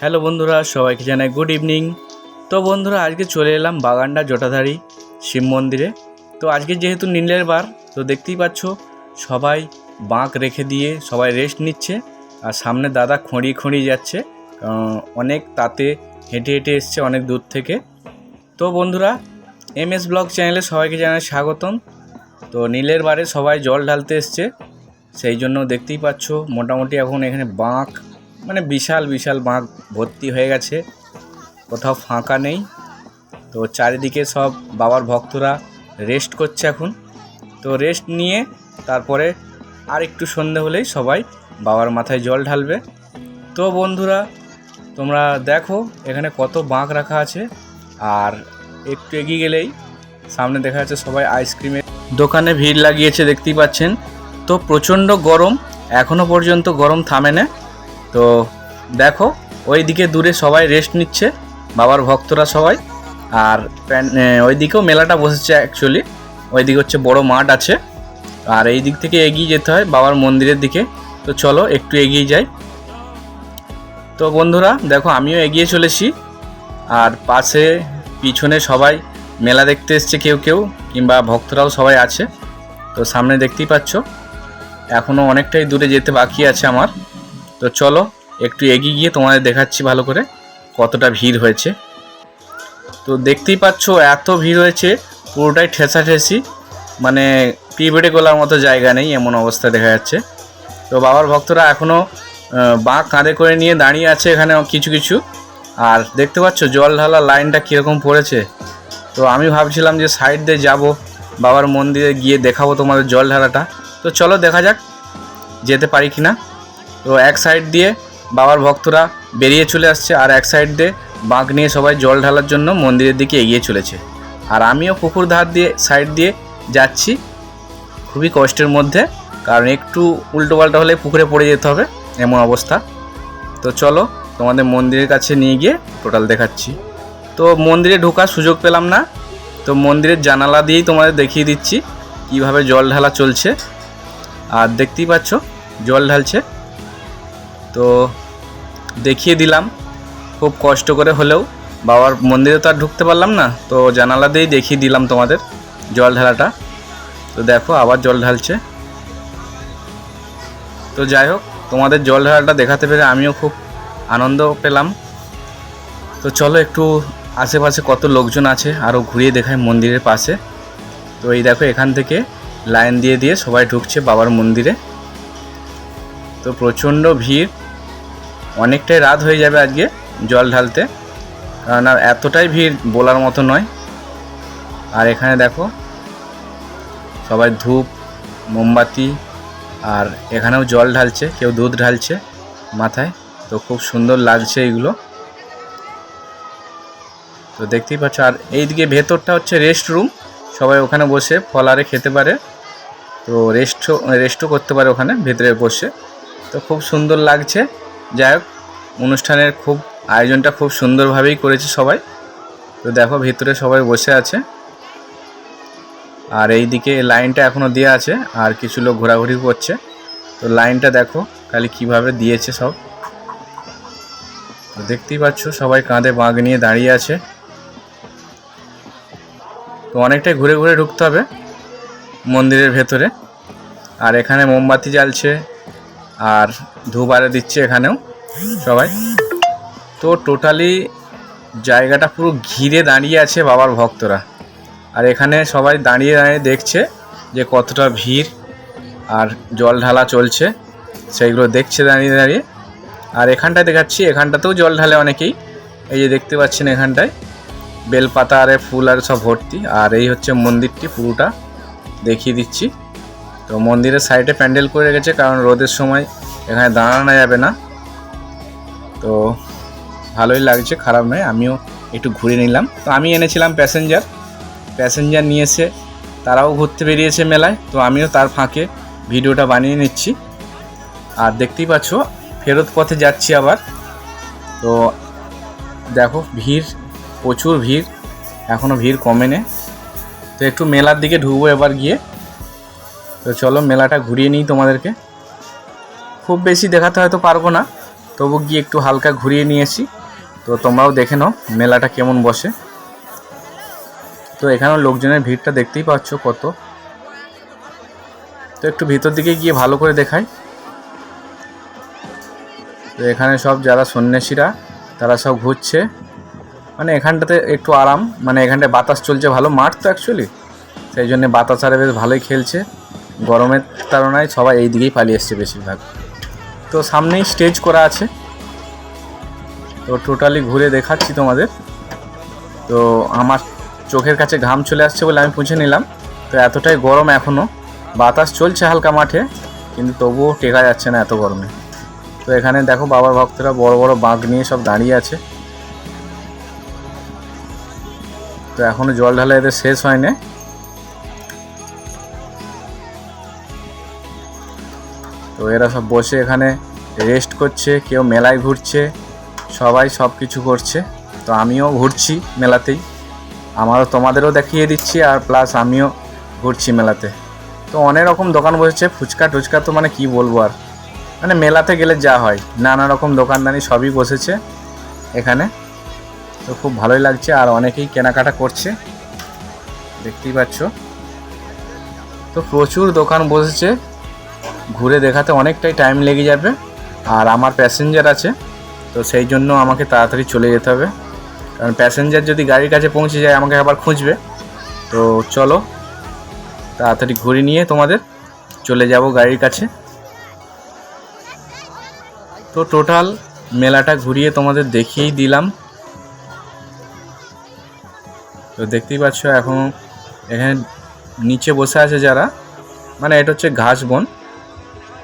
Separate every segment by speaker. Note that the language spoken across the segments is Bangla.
Speaker 1: হ্যালো বন্ধুরা সবাইকে জানাই গুড ইভিনিং তো বন্ধুরা, আজকে চলে এলাম বাগানডা জটাধারী শিব মন্দিরে। তো আজকে যেহেতু নীলের বার, তো দেখতেই পাচ্ছ, সবাই বাঁক রেখে দিয়ে সবাই রেস্ট নিচ্ছে। আর সামনে দাদা খড়িয়ে খড়িয়ে যাচ্ছে। অনেক তাতে হেঁটে হেঁটে এসছে অনেক দূর থেকে। তো বন্ধুরা এম এস ব্লগ চ্যানেলে সবাইকে জানাই স্বাগতম। তো নীলের বারে সবাই জল ঢালতে এসছে। সেই জন্য দেখতেই পাচ্ছ, মোটামুটি এখন এখানে বাঁক মানে বিশাল বিশাল বাঁক ভর্তি হয়ে গেছে। কোথাও ফাঁকা নেই। তো চারিদিকে সব বাবার ভক্তরা রেস্ট করছে এখন। তো রেস্ট নিয়ে তারপরে আর একটু সন্ধে হলেই সবাই বাবার মাথায় জল ঢালবে। তো বন্ধুরা, তোমরা দেখো এখানে কত বাঁক রাখা আছে। আর একটু এগিয়ে গেলেই সামনে দেখা যাচ্ছে সবাই আইসক্রিমের দোকানে ভিড় লাগিয়েছে, দেখতেই পাচ্ছেন। তো প্রচণ্ড গরম। এখনও পর্যন্ত গরম থামে না। তো দেখো ওইদিকে দূরে সবাই রেস্ট নিচ্ছে বাবার ভক্তরা সবাই। আর এ, ওইদিকেও মেলাটা বসেছে অ্যাকচুয়ালি ওইদিকে হচ্ছে বড় মাঠ আছে। আর এই দিক থেকে এগিয়ে যেতে হয় বাবার মন্দিরের দিকে। তো চলো একটু এগিয়ে যাই। তো বন্ধুরা দেখো আমিও এগিয়ে চলেছি। আর পাশে পিছনে সবাই মেলা দেখতে এসছে কেউ কেউ কিংবা ভক্তরাও সবাই আছে। তো সামনে দেখতেই পাচ্ছ এখনও অনেকটাই দূরে যেতে বাকি আছে আমার। তো চলো, একটু এগিয়ে গিয়ে তোমাদের দেখাচ্ছি ভালো করে কতটা ভিড় হয়েছে। তো দেখতেই পাচ্ছ, এত ভিড় হয়েছে, পুরোটাই ঠেসাঠেসি। মানে পিবেড়ে গোলার মতো জায়গা নেই, এমন অবস্থা দেখা যাচ্ছে। তো বাবার ভক্তরা এখনও বাঁক কাঁধে করে নিয়ে দাঁড়িয়ে আছে এখানে কিছু কিছু। আর দেখতে পাচ্ছ, জল ঢালা লাইনটা কীরকম পড়েছে। তো আমি ভাবছিলাম যে সাইড দিয়ে যাব, বাবার মন্দিরে গিয়ে দেখাবো তোমাদের জল ঢালাটা। তো চলো, দেখা যাক, যেতে পারি কি না তো এক সাইড দিয়ে বাবার ভক্তরা বেরিয়ে চলে আসছে আর এক সাইড দিয়ে বাঁক নিয়ে সবাই জল ঢালার জন্য মন্দিরের দিকে এগিয়ে চলেছে। আর আমিও পুকুর ধার দিয়ে সাইড দিয়ে যাচ্ছি খুবই কষ্টের মধ্যে, কারণ একটু উল্টো পাল্টা হলে পুকুরে পড়ে যেতে হবে, এমন অবস্থা। তো চলো তোমাদের মন্দিরের কাছে নিয়ে গিয়ে টোটাল দেখাচ্ছি। তো মন্দিরে ঢোকার সুযোগ পেলাম না, তো মন্দিরের জানালা দিয়েই তোমাদের দেখিয়ে দিচ্ছি কীভাবে জল ঢালা চলছে। আর দেখতেই পাচ্ছ, জল ঢালছে। তো দেখিয়ে দিলাম। খুব কষ্ট করে হলেও বাবার মন্দিরে তো আর ঢুকতে পারলাম না, তো জানালা দিয়েই দেখিয়ে দিলাম তোমাদের জল ঢালাটা। তো দেখো আবার জল ঢালছে। তো যাই হোক, তোমাদের জল ঢালাটা দেখাতে পেরে আমিও খুব আনন্দ পেলাম। তো চলো একটু আশেপাশে কত লোকজন আছে আরও ঘুরিয়ে দেখায় মন্দিরের পাশে। তো এই দেখো এখান থেকে লাইন দিয়ে দিয়ে সবাই ঢুকছে বাবার মন্দিরে। তো প্রচণ্ড ভিড়। অনেকটাই রাত হয়ে যাবে আজকে জল ঢালতে। কারণ আর এতটাই ভিড় বলার মতো নয়। আর এখানে দেখো, সবাই ধূপ, মোমবাতি, আর এখানেও জল ঢালছে, কেউ দুধ ঢালছে মাথায়। তো খুব সুন্দর লাগছে এগুলো। তো দেখতেই পাচ্ছ, আর এইদিকে ভেতরটা হচ্ছে রেস্ট রুম। সবাই ওখানে বসে ফলারে খেতে পারে। তো রেস্টও রেস্টও করতে পারে ওখানে, ভেতরে বসে। তো খুব সুন্দর লাগছে। যাই হোক, অনুষ্ঠানের খুব, আয়োজনটা খুব সুন্দরভাবেই করেছে সবাই। তো দেখো, ভিতরে সবাই বসে আছে। আর এই দিকে লাইনটা এখনও দেওয়া আছে, আর কিছু লোক ঘোরাঘুরি করছে। তো লাইনটা দেখো, খালি কীভাবে দিয়েছে সব। তো দেখতেই পাচ্ছ, সবাই কাঁধে বাঁক নিয়ে দাঁড়িয়ে আছে। তো অনেকটাই ঘুরে ঘুরে ঢুকতে হবে মন্দিরের ভেতরে। আর এখানে মোমবাতি জ্বালছে আর ধূপ আরে দিচ্ছে এখানেও সবাই। তো টোটালি জায়গাটা পুরো ঘিরে দাঁড়িয়ে আছে বাবার ভক্তরা। আর এখানে সবাই দাঁড়িয়ে দাঁড়িয়ে দেখছে যে কতটা ভিড় আর জল ঢালা চলছে। সেইগুলো দেখছে দাঁড়িয়ে দাঁড়িয়ে। আর এখানটায় দেখাচ্ছি, এখানটাতেও জল ঢালে অনেকেই। এই যে দেখতে পাচ্ছেন এখানটায়। বেলপাতা আরে ফুল আর সব ভর্তি। আর এই হচ্ছে মন্দিরটি, পুরোটা দেখিয়ে দিচ্ছি। তো মন্দিরের সাইডে প্যান্ডেল করে রেখেছে কারণ রোদের সময় এখানে দাঁড়ানো যাবে না। তো ভালোই লাগছে, খারাপ নয়, আমিও একটু ঘুরে নিলাম। তো আমি এনেছিলাম প্যাসেঞ্জার প্যাসেঞ্জার নিয়ে এসে তারাও ঘুরতে বেরিয়েছে মেলায়, তো আমিও তার ফাঁকে ভিডিওটা বানিয়ে নিচ্ছি। আর দেখতেই পাচ্ছ, ফেরত পথে যাচ্ছি আবার। তো দেখো, ভিড়, প্রচুর ভিড় এখনও ভিড় কমে নে তো একটু মেলার দিকে ঢুকবো এবার গিয়ে। তো চলো মেলাটা ঘুরিয়ে নিই তোমাদেরকে। খুব বেশি দেখাতে হয়তো পারব না, তবু গিয়ে একটু হালকা ঘুরিয়ে নিয়েছি তো তোমরাও দেখে নাও মেলাটা কেমন বসে। তো এখানেও লোকজনের ভিড়টা দেখতেই পাচ্ছ কত। তো একটু ভিতর দিকে গিয়ে ভালো করে দেখাই। তো এখানে সব যারা সন্ন্যাসীরা, তারা সব ঘুরছে। মানে এখানটাতে একটু আরাম মানে এখানটায় বাতাস চলছে ভালো, মাঠ তো অ্যাকচুয়ালি সেই জন্য বাতাস আরে বেশ ভালোই খেলছে। গরমের তাড়নায় সবাই এই দিকেই পালিয়ে এসছে বেশিরভাগ। তো সামনেই স্টেজ করা আছে। তো টোটালি ঘুরে দেখাচ্ছি তোমাদের। তো আমার চোখের কাছে ঘাম চলে আসছে বলে আমি পুছে নিলাম। তো এতটাই গরম এখনও বাতাস চলছে হালকা মাঠে, কিন্তু তবুও টেকা যাচ্ছে না এত গরমে। তো এখানে দেখো বাবার ভক্তরা বড় বড় বাঁক নিয়ে সব দাঁড়িয়ে আছে। তো এখনও জল ঢালা এদের শেষ হয়নি। তো এরা সব বসে এখানে রেস্ট করছে, কেউ মেলায় ঘুরছে, সবাই সব কিছু করছে। তো আমিও ঘুরছি মেলাতেই। আমারও তোমাদেরও দেখিয়ে দিচ্ছি আর প্লাস আমিও ঘুরছি মেলাতে। তো অনেক রকম দোকান বসেছে, ফুচকা টুচকা তো মানে কি বলব আর। মানে মেলাতে গেলে যা হয়, নানা রকম দোকানদানি সবই বসেছে এখানে। তো খুব ভালোই লাগছে আর অনেকেই কেনাকাটা করছে। দেখতেই পাচ্ছ। তো প্রচুর দোকান বসেছে। ঘুরে দেখাতে অনেকটাই টাইম লেগে যাবে। আর আমার প্যাসেঞ্জার আছে, তো সেই জন্য আমাকে তাড়াতাড়ি চলে যেতে হবে। কারণ প্যাসেঞ্জার যদি গাড়ির কাছে পৌঁছে যায়, আমাকে আবার খুঁজবে। তো চলো, তাড়াতাড়ি ঘুরে নিয়ে তোমাদের চলে যাব গাড়ির কাছে। তো টোটাল মেলাটা ঘুরিয়ে তোমাদের দেখিয়েই দিলাম। তো দেখতেই পাচ্ছ, এখন এখানে নিচে বসে আছে যারা। মানে এটা হচ্ছে ঘাস বন।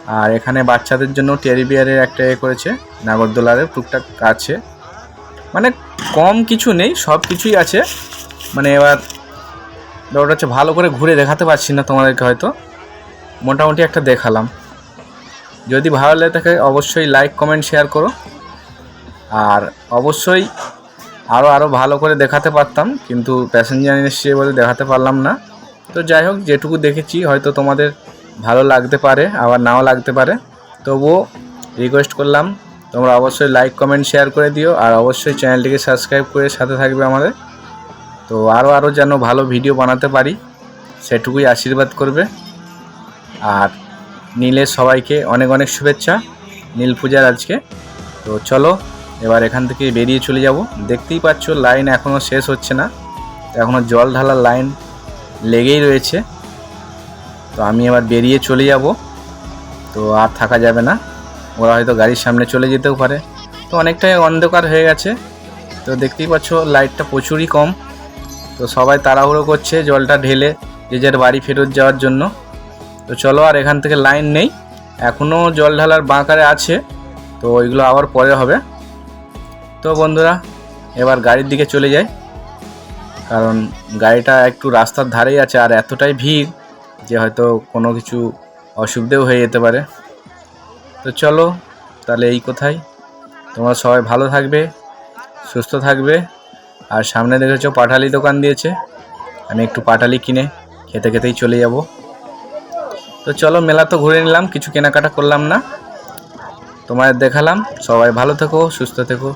Speaker 1: আর এখানে বাচ্চাদের জন্য টেরি বিয়ারের একটা এ করেছে নাগরদোলারের টুকটাক আছে। মানে কম কিছু নেই, সব কিছুই আছে। মানে এবার ব্যাপারটা হচ্ছে ভালো করে ঘুরে দেখাতে পারছি না তোমাদেরকে হয়তো। মোটামুটি একটা দেখালাম। যদি ভালো লাগে থাকে অবশ্যই লাইক, কমেন্ট, শেয়ার করো। আর অবশ্যই আরও আরও ভালো করে দেখাতে পারতাম, কিন্তু প্যাসেঞ্জার এসছে বলে দেখাতে পারলাম না। তো যাই হোক, যেটুকু দেখেছি, হয়তো তোমাদের ভালো লাগতে পারে, আবার নাও লাগতে পারে। তবুও রিকোয়েস্ট করলাম, তোমরা অবশ্যই লাইক কমেন্ট শেয়ার করে দিও, আর অবশ্যই চ্যানেলটিকে সাবস্ক্রাইব করে সাথে থাকবে আমাদের। তো আরও আরও যেন ভালো ভিডিও বানাতে পারি, সেটুকুই আশীর্বাদ করবে। আর নীলের সবাইকে অনেক অনেক শুভেচ্ছা, নীল পূজার আজকে। তো চলো, এবার এখান থেকে বেরিয়ে চলে যাব। দেখতেই পাচ্ছ লাইন এখনও শেষ হচ্ছে না। এখনও জল ঢালার লাইন লেগেই রয়েছে। তো আমি এবার বেরিয়ে চলে যাব। তো আর থাকা যাবে না। ওরা হয়তো গাড়ির সামনে চলে যেতেও পারে। তো অনেকটাই অন্ধকার হয়ে গেছে। তো দেখতেই পাচ্ছ লাইটটা প্রচুরই কম। তো সবাই তাড়াহুড়ো করছে, জলটা ঢেলে যে যার বাড়ি ফেরত যাওয়ার জন্য। তো চলো আর এখান থেকে লাইন নেই। এখনও জল ঢালার বাঁকারে আছে। তো ওইগুলো আবার পরে হবে। তো বন্ধুরা, এবার গাড়ির দিকে চলে যাই। কারণ গাড়িটা একটু রাস্তার ধারেই আছে আর এতটাই ভিড় যে হয়তো কোনো কিছু অসুবিধেও হয়ে যেতে পারে। তো চলো, তাহলে এই কোথায় তোমরা সবাই ভালো থাকবে, সুস্থ থাকবে। আর সামনে দেখেছ পাঠালি দোকান দিয়েছে। আমি একটু পাটালি কিনে খেতে খেতেই চলে যাব। তো চলো, মেলা তো ঘুরে নিলাম, কিছু কেনাকাটা করলাম না। তোমাদের দেখালাম। সবাই ভালো থেকো, সুস্থ থেকো।